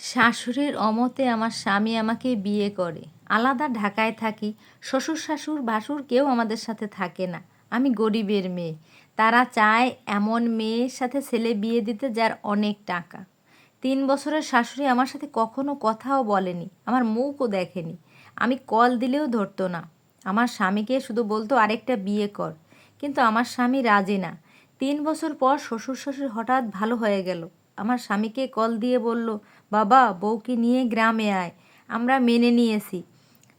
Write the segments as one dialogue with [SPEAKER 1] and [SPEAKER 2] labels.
[SPEAKER 1] শাশুড়ির অমতে আমার স্বামী আমাকে বিয়ে করে। আলাদা ঢাকায় থাকি, শ্বশুর শাশুর ভাসুর কেউ আমাদের সাথে থাকে না। আমি গরিবের মেয়ে। তারা চায় এমন মেয়ের সাথে ছেলে বিয়ে দিতে যার অনেক টাকা। তিন বছরের শাশুড়ি আমার সাথে কখনো কথাও বলেনি, আমার মুখও দেখেনি। আমি কল দিলেও ধরতো না। আমার স্বামীকে শুধু বলতো, আরেকটা বিয়ে কর। কিন্তু আমার স্বামী রাজি না। তিন বছর পর শ্বশুর শ্বশুর হঠাৎ ভালো হয়ে গেল। আমার স্বামীকে কল দিয়ে বলল, বাবা, বউকে নিয়ে গ্রামে আয়। আমরা মেনে নিয়েছি।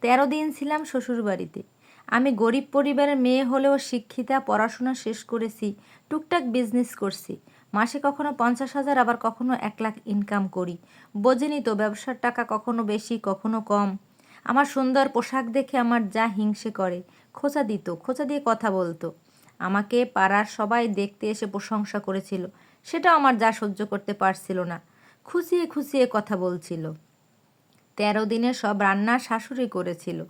[SPEAKER 1] তেরো দিন ছিলাম শ্বশুর বাড়িতে আমি গরিব পরিবারের মেয়ে হলেও শিক্ষিতা, পড়াশোনা শেষ করেছি, টুকটাক বিজনেস করছি। মাসে কখনো পঞ্চাশ হাজার, আবার কখনো এক লাখ ইনকাম করি। বোঝেনি তো ব্যবসার টাকা কখনো বেশি, কখনো কম। আমার সুন্দর পোশাক দেখে আমার যা হিংসে করে। খোঁচা দিত, খোঁচা দিয়ে কথা বলতো। আমাকে পাড়ার সবাই দেখতে এসে প্রশংসা করেছিল। সেটা আমার যা সহ্য করতে পারছিল না। খুশিয়ে খুশিয়ে কথা বলছিল। তেরো দিনে সব রান্না শাশুড়ি করেছিল।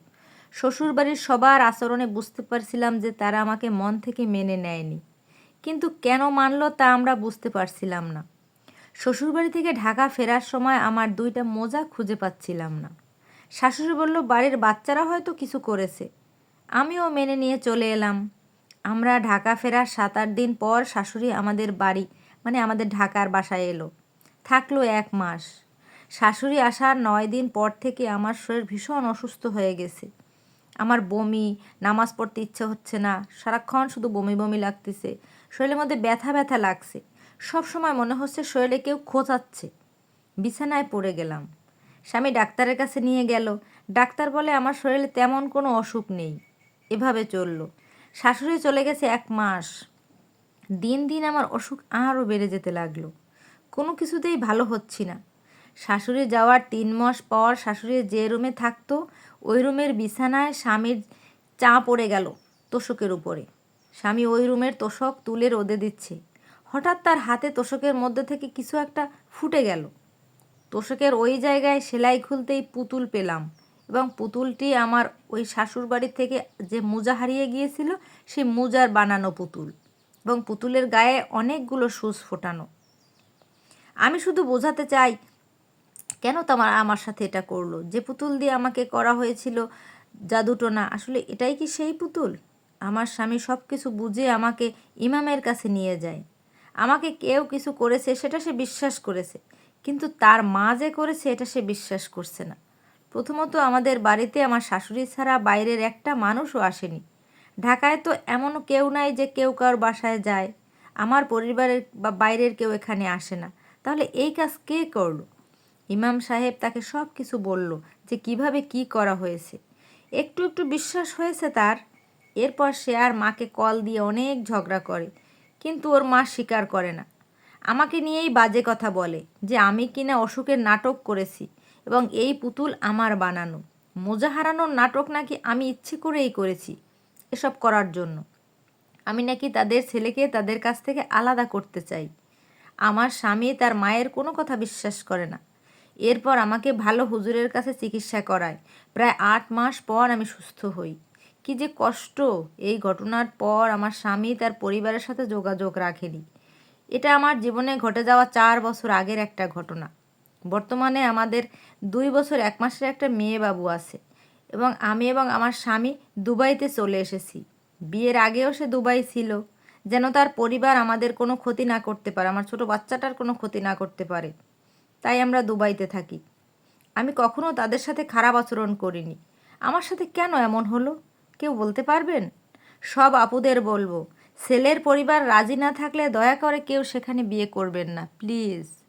[SPEAKER 1] শ্বশুরবাড়ির সবার আচরণে বুঝতে পারছিলাম যে তারা আমাকে মন থেকে মেনে নেয়নি। কিন্তু কেন মানলো তা আমরা বুঝতে পারছিলাম না। শ্বশুরবাড়ি থেকে ঢাকা ফেরার সময় আমার দুইটা মোজা খুঁজে পাচ্ছিলাম না। শাশুড়ি বলল, বাড়ির বাচ্চারা হয়তো কিছু করেছে। আমিও মেনে নিয়ে চলে এলাম। আমরা ঢাকা ফেরার সাত আট দিন পর শাশুড়ি আমাদের বাড়ি মানে আমাদের ঢাকার বাসায় এলো। থাকল এক মাস। শাশুড়ি আসার নয় দিন পর থেকে আমার শরীর ভীষণ অসুস্থ হয়ে গেছে। আমার বমি, নামাজ পড়তে ইচ্ছে হচ্ছে না, সারাক্ষণ শুধু বমি বমি লাগতেছে। শরীরের মধ্যে ব্যথা ব্যথা লাগছে। সব সময় মনে হচ্ছে শরীরে কেউ খোঁচাচ্ছে। বিছানায় পড়ে গেলাম। স্বামী ডাক্তারের কাছে নিয়ে গেল। ডাক্তার বলে, আমার শরীরে তেমন কোনো অসুখ নেই। এভাবে চলল। শাশুড়ি চলে গেছে এক মাস। দিন দিন আমার অসুখ আরও বেড়ে যেতে লাগল। কোনো কিছুতেই ভালো হচ্ছি না। শাশুড়ি যাওয়ার তিন মাস পর শাশুড়ি যে রুমে থাকতো, ওই রুমের বিছানায় স্বামীর চা পড়ে গেল তোষকের উপরে। স্বামী ওই রুমের তোষক তুলে রোদে দিচ্ছে। হঠাৎ তার হাতে তোষকের মধ্যে থেকে কিছু একটা ফুটে গেল। তোষকের ওই জায়গায় সেলাই খুলতেই পুতুল পেলাম। এবং পুতুলটি আমার ওই শাশুর বাড়ি থেকে যে মোজা হারিয়ে গিয়েছিল, সেই মোজার বানানো পুতুল এবং পুতুলের গায়ে অনেকগুলো সুচ ফোটানো। আমি শুধু বোঝাতে চাই, কেন তোমার আমার সাথে এটা করল? যে পুতুল দিয়ে আমাকে করা হয়েছিল জাদুটোনা আসলে এটাই কি সেই পুতুল? আমার স্বামী সব কিছু বুঝে আমাকে ইমামের কাছে নিয়ে যায়। আমাকে কেউ কিছু করেছে, সেটা সে বিশ্বাস করেছে। কিন্তু তার মা যে করেছে, এটা সে বিশ্বাস করছে না। প্রথমত আমাদের বাড়িতে আমার শাশুড়ি ছাড়া বাইরের একটা মানুষও আসেনি। ঢাকায় তো এমন কেউ নাই যে কেউ কারোর বাসায় যায়। আমার পরিবারের বা বাইরের কেউ এখানে আসে না। তাহলে এই কাজ কে করল? ইমাম সাহেব তাকে সব কিছু বলল যে কীভাবে কি করা হয়েছে। একটু একটু বিশ্বাস হয়েছে তার। এরপর সে আর মাকে কল দিয়ে অনেক ঝগড়া করে। কিন্তু ওর মা স্বীকার করে না। আমাকে নিয়েই বাজে কথা বলে যে আমি কিনা অসুখের নাটক করেছি। এবং এই পুতুল আমার বানানো। মোজা হারানোর নাটক নাকি আমি ইচ্ছে করেই করেছি এসব করার জন্য। আমি নাকি তাদের ছেলেকে তাদের কাছ থেকে আলাদা করতে চাই। আমার স্বামী তার মায়ের কোনো কথা বিশ্বাস করে না। এরপর আমাকে ভালো হুজুরের কাছে চিকিৎসা করায়। প্রায় আট মাস পর আমি সুস্থ হই। কি যে কষ্ট! এই ঘটনার পর আমার স্বামী তার পরিবারের সাথে যোগাযোগ রাখেনি। এটা আমার জীবনে ঘটে যাওয়া চার বছর আগের একটা ঘটনা। বর্তমানে আমাদের দুই বছর এক মাসের একটা মেয়ে বাবু আছে এবং আমি এবং আমার স্বামী দুবাইতে চলে এসেছি। বিয়ের আগেও সে দুবাই ছিল। যেন তার পরিবার আমাদের কোনো ক্ষতি না করতে পারে, আমার ছোট বাচ্চাটার কোনো ক্ষতি না করতে পারে। তাই আমরা দুবাইতে থাকি। আমি কখনো তাদের সাথে খারাপ আচরণ করিনি। আমার সাথে কেন এমন হলো? কেউ বলতে পারবেন? সব আপুদের বলব, ছেলের পরিবার রাজি না থাকলে দয়া করে কেউ সেখানে বিয়ে করবেন না, প্লিজ।